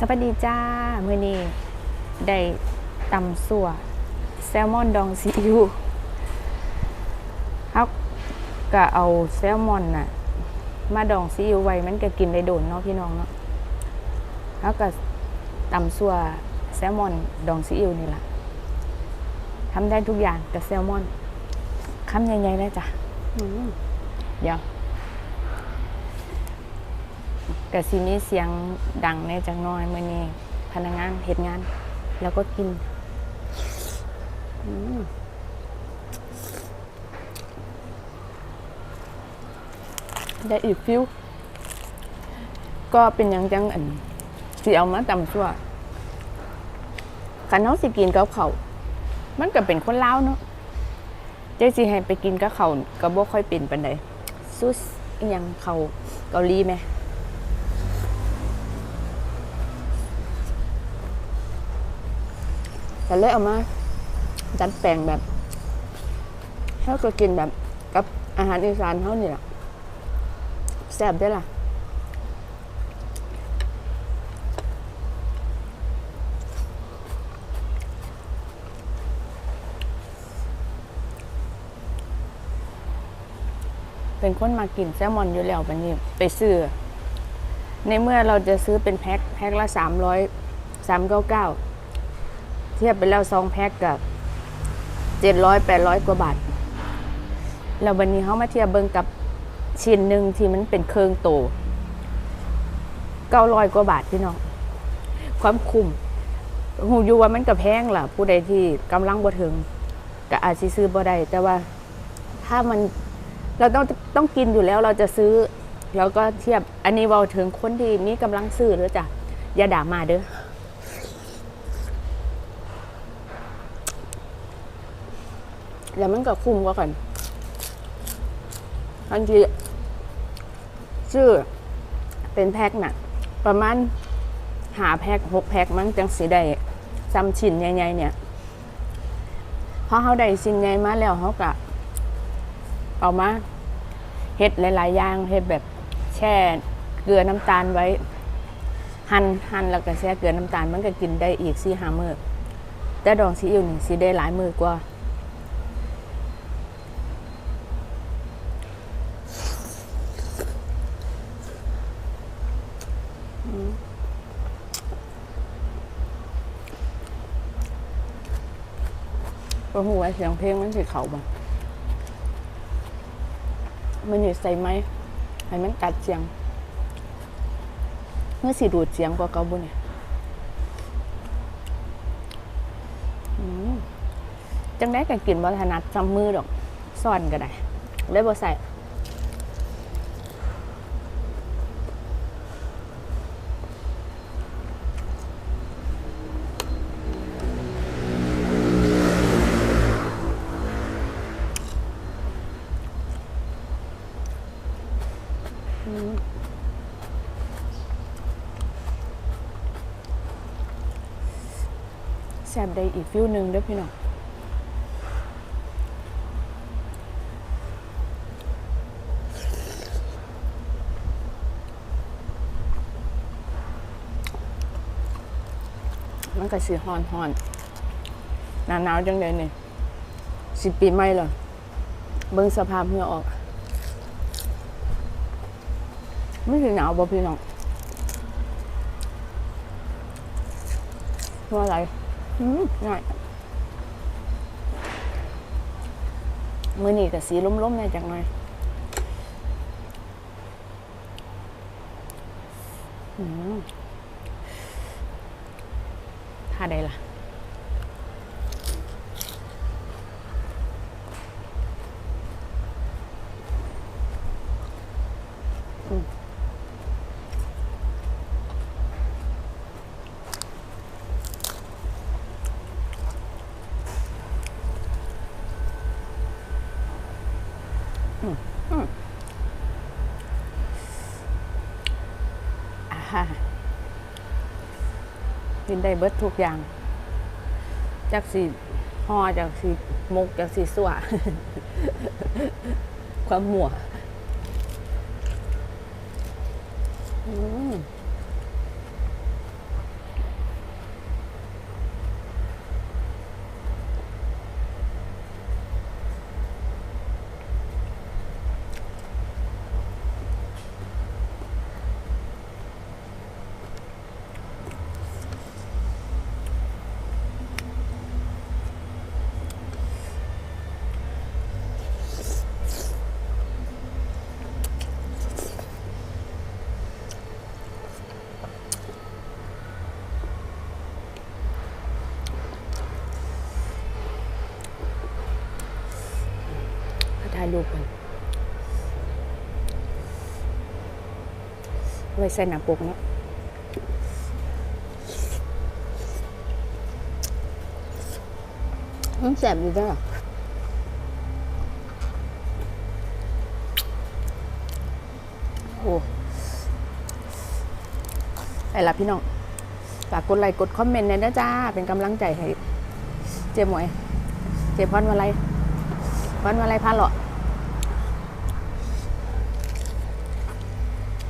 สวัสดีจ้ามื้อนี้ได้ตำสั่วแซลมอนดองซีอิ๊วเฮาก็เอาแซลมอนน่ะ มาดองซีอิ๊วไว้มันก็กินได้โดนเนาะพี่น้องเนาะเฮาก็ตำสั่วแซลมอนดองซีอิ๊วนี่ล่ะทำได้ทุกอย่างกับแซลมอนคำใหญ่ๆเลยจ้ะอืมเดี๋ยว กับซีมีเสียงดังในจังน้อยมื่อนี้พนักงานเห็ดงาน แล้วก็กินได้อีกฟิว ก็เป็นยังจังอันสิเอามาตำชั่วขันน้องสิกินกับเขามันก็เป็นคนเล่าเนาะเจ๊สิให้ไปกินกับเขาก็บ่ค่อยเป็นปันใดซุสยังเขาเกาหลีไหม แต่เลยเอามาดัดแปลงแบบเขาก็กินแบบกับอาหารอีสานเขานี่แหละแซ่บได้ล่ะเป็นคนมากินแซลมอนอยู่แล้ววันนี้ไปซื้อ ในเมื่อเราจะซื้อเป็นแพ็คแพ็คละสามร้อยสามเก้าเก้า เทียบไปแล้วซองแพ็คกับเจ็ดร้อยแปดร้อยกว่าบาท แล้ววันนี้เขามาเทียบเบิงกับชิ้นหนึ่งที่มันเป็นเครื่องโตเก้าร้อยกว่าบาทพี่น้องความคุ้มหูยู่ว่ามันก็แพงล่ะ ผู้ใดที่กำลังบ่ถึงก็อาจซื้อบ่ได้แต่ว่าถ้ามันเราต้องต้องกินอยู่แล้วเราจะซื้อ แล้วก็เทียบอันนี้เว่าถึงคนที่มีกำลังซื้อหรือจ้ะอย่าด่ามาเด้อ แล้วมันก็คุ้มกว่ากันบางทีชื่อเป็นแพ็คน่ะ ประมาณหาแพ็คหกแพ็คมั้งจังสีได้ซ้ำชิ้นใหญ่ๆเนี่ยพอเขาได้ชิ้นใหญ่มาแล้วเขาก็เอามาเฮ็ดหลายๆอย่างเฮ็ดแบบแช่เกลือน้ำตาลไว้ หั่นหั่นแล้วก็แช่เกลือน้ำตาลมันก็กินได้อีกสี่ห้ามื้อแต่ดองซีอิ๊วนี่สิได้หลายมือกว่า ก็หัวาเสียงเพลงมันสิเขาบ่มันอยู่ใส่ไหมให้มันกัดเสียงเมื่อสิดูดเสียงกว่าเก่าบุเนี่ยอืมจังได้ก็กินบ่ถนัดจำมือดอกซ่อนก็ได้เลยบ่ใส่ แซบได้อีกฟิวหนึ่งเด้อพี่น้องมันก็สีฮอนฮอนหนาหนาวจังเลยนี่สิปีใหม่เหรอเบิ่งสภาพเหงื่อออกไม่ถึงหนาวบ่พี่น้องเพราะอะไร อืมง่ายมือนี่กับสีล้มๆในอยจังหน่อยอืมท่าใดล่ะ อ่า กินได้เบิดทุกอย่าง จากสีห่อจากสีมกจากสีสวความหมัวอืม รูปกันไว้ใส่หน้าปกเนาะมันแสบอยู่ด้อโอ้ไอ้ละพี่น้อง ฝากกดไลค์กดคอมเมนต์หน่ยนะจ้า เป็นกำลังใจให้ เจมวย เจ๊พรวาไลพรวาไลพาเหรอ